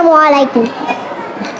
আসসালামু আলাইকুম।